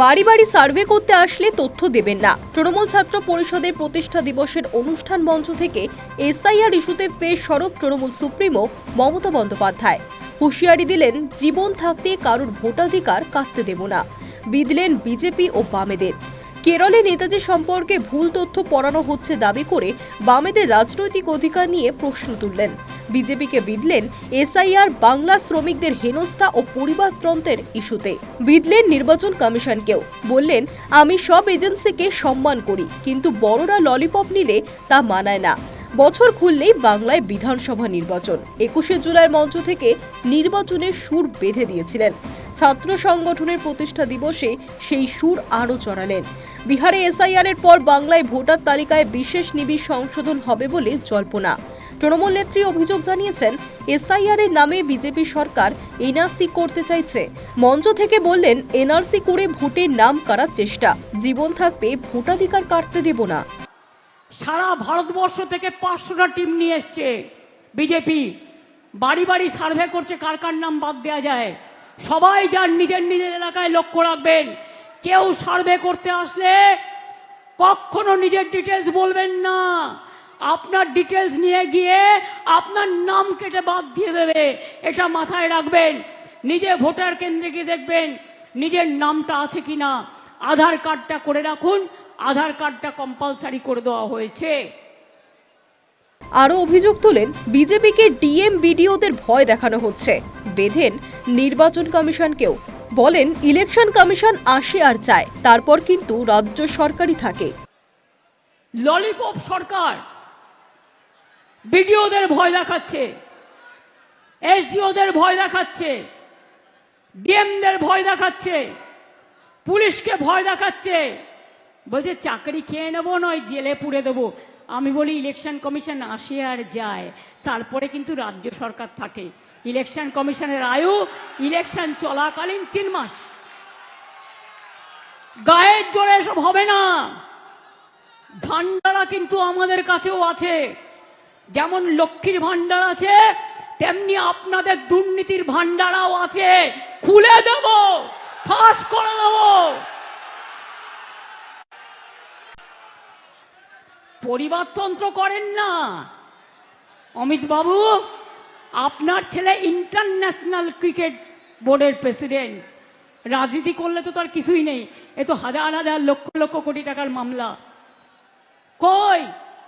বাড়ি বাড়ি সার্ভে করতে আসলে তথ্য দেবেন না। তৃণমূল ছাত্র পরিষদের প্রতিষ্ঠা দিবসের অনুষ্ঠান মঞ্চ থেকে এসআইআর ইস্যুতে ফের সরব তৃণমূল সুপ্রিমো মমতা বন্দ্যোপাধ্যায়। হুঁশিয়ারি দিলেন, জীবন থাকতে কারোর ভোটাধিকার কাটতে দেব না। বিদলেন বিজেপি ও বামেদের। কেরলে নেতাজি সম্পর্কে ভুল তথ্য পড়ানো হচ্ছে দাবি করে বামেদের রাজনৈতিক অধিকার নিয়ে প্রশ্ন তুললেন। বিজেপিকে বিদলেন এসআইআর বাংলা শ্রমিকদের হেনস্থা ও পরিবারতন্ত্রের ইস্যুতে। বিদলেন নির্বাচন কমিশনকেও। বললেন, আমি সব এজেন্সিকে সম্মান করি, কিন্তু বড়রা ললিপপ নিলে তা মানায় না। বছর খুললেই বাংলায় বিধানসভা নির্বাচন। একুশে জুলাইয়ের মঞ্চ থেকে নির্বাচনের সুর বেঁধে দিয়েছিলেন। ছাত্র সংগঠনের প্রতিষ্ঠা দিবসে সেই সুর আরও চড়ালেন। বিহারে এসআইআর এর পর বাংলায় ভোটার তালিকায় বিশেষ নিবিড় সংশোধন হবে বলে জল্পনা। তৃণমূল নেত্রী অভিযোগ জানিয়েছেন, এসআইআর এর নামে বিজেপি সরকার এনআরসি করতে চাইছে। মঞ্চ থেকে বললেন, এনআরসি করে ভোটের নাম কাড়ার চেষ্টা। জীবন থাকতে ভোটাধিকার কাটতে দেব না। সারা ভারতবর্ষ থেকে পাঁচশোটা টিম নিয়ে এসছে বিজেপি। বাড়ি বাড়ি সার্ভে করছে, কার কার নাম বাদ দেওয়া যায়। সবাই যার নিজের নিজের এলাকায় লক্ষ্য রাখবেন। কেউ সার্ভে করতে আসলে কখনো নিজের ডিটেলস বলবেন না। আপনার ডিটেলস নিয়ে গিয়ে আপনার নাম কেটে বাদ দিয়ে দেবে। এটা মাথায় রাখবেন। নিজে ভোটার কেন্দ্রে গিয়ে দেখবেন নিজের নামটা আছে কি না আধার কার্ডটা করে রাখুন। আধার কার্ডটা কম্পালসারি করে দেওয়া হয়েছে। আরও অভিযোগ তোলেন বিজেপিকে ডিএম বিডিওদের ভয় দেখানো হচ্ছে। বেঁধেন নির্বাচন কমিশনকেও। বলেন ইলেকশন কমিশন আসে আর চায় তারপর কিন্তু রাজ্য সরকারই থাকে। ললিপপ সরকার বিডিওদের ভয় দেখাচ্ছে, এসডিওদের ভয় দেখাচ্ছে, ডিএমদের ভয় দেখাচ্ছে, পুলিশকে ভয় দেখাচ্ছে। বলছে, চাকরি খেয়ে নেব নয়, জেলে পুড়ে দেবো। আমি বলি, ইলেকশন কমিশন আসে আর যায়, তারপরে কিন্তু রাজ্য সরকার থাকে। ইলেকশন কমিশনের আয়ু, ইলেকশন চলাকালীন তিন মাস। গায়ের জোরে এসব হবে না। ভান্ডারা কিন্তু আমাদের কাছেও আছে। যেমন লক্ষ্মীর ভান্ডার আছে, তেমনি আপনাদের দুর্নীতির ভান্ডারাও আছে। খুলে দেব, ফাঁস করে দেব। পরিবারতন্ত্র করেন না। অমিত বাবু, আপনার ছেলে ইন্টারন্যাশনাল ক্রিকেট বোর্ডের প্রেসিডেন্ট। রাজনীতি করলে তো তার কিছুই নেই। এ তো হাজার হাজার লক্ষ লক্ষ কোটি টাকার মামলা। কই?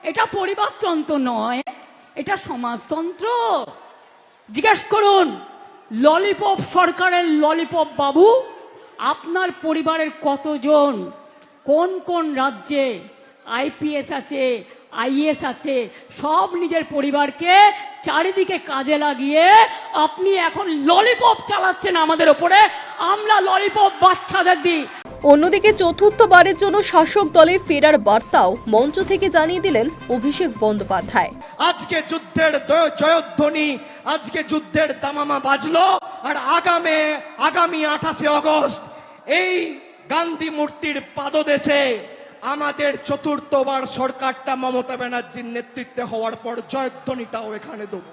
এটা পরিবারতন্ত্র নয়, এটা সমাজতন্ত্র। জিজ্ঞেস করুন, ললিপপ সরকারের ললিপপ বাবু, আপনার পরিবারের কতজন? কোন কোন রাজ্যে আইপিএস আছে আইএস আছে, সব নিজের পরিবারকে চারিদিকে কাজে লাগিয়ে আপনি এখন ললিপপ চালাচ্ছেন আমাদের ওপরে। আমরা ললিপপ বাচ্চাদের দিই। অন্যদিকে চতুর্থবারের জন্য শাসক দলে ফেরার বার্তাও মঞ্চ থেকে জানিয়ে দিলেন অভিষেক বন্দ্যোপাধ্যায়। আজকে যুদ্ধের জয়ধ্বনি, আজকে যুদ্ধের তামামা বাজলো, আর আগামে, আগামী আঠাশে অগস্ট এই গান্ধী মূর্তির পাদদেশে আমাদের চতুর্থবার সরকারটা মমতা ব্যানার্জির নেতৃত্বে হওয়ার পর জয়ধ্বনিটাও এখানে দেব।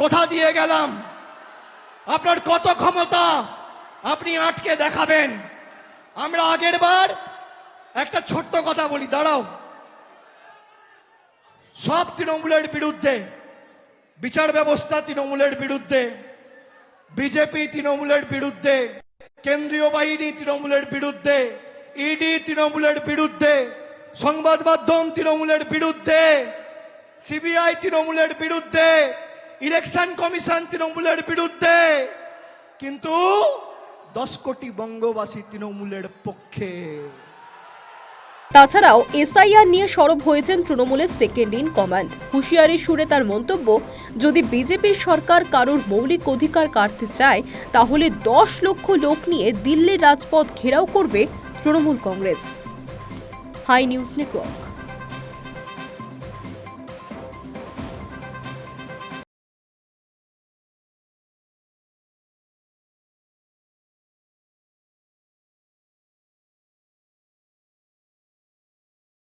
কোথা দিয়ে গেলাম। আপনার কত ক্ষমতা? আপনি আটকে দেখাবেন। আমরা আগের বার একটা ছোট্ট কথা বলি, দাঁড়াও। সব তৃণমূলের বিরুদ্ধে, বিচার ব্যবস্থা তৃণমূলের বিরুদ্ধে, বিজেপি তৃণমূলের বিরুদ্ধে, কেন্দ্রীয় বাহিনী তৃণমূলের বিরুদ্ধে ইডি তৃণমূলের বিরুদ্ধে, সংবাদ মাধ্যম তৃণমূলের বিরুদ্ধে সিবিআই তৃণমূলের বিরুদ্ধে, ইলেকশন কমিশন তৃণমূলের বিরুদ্ধে। কিন্তু দশ কোটি বঙ্গবাসী তৃণমূলের পক্ষে। তাছাড়াও এসআইআর নিয়ে সরব হয়েছেন তৃণমূলের সেকেন্ড ইন কমান্ড হুঁশিয়ারি সুরে তার মন্তব্য, যদি বিজেপির সরকার কারোর মৌলিক অধিকার কাটতে চায়, তাহলে দশ লক্ষ লোক নিয়ে দিল্লির রাজপথ ঘেরাও করবে Trinamool Congress. High news network.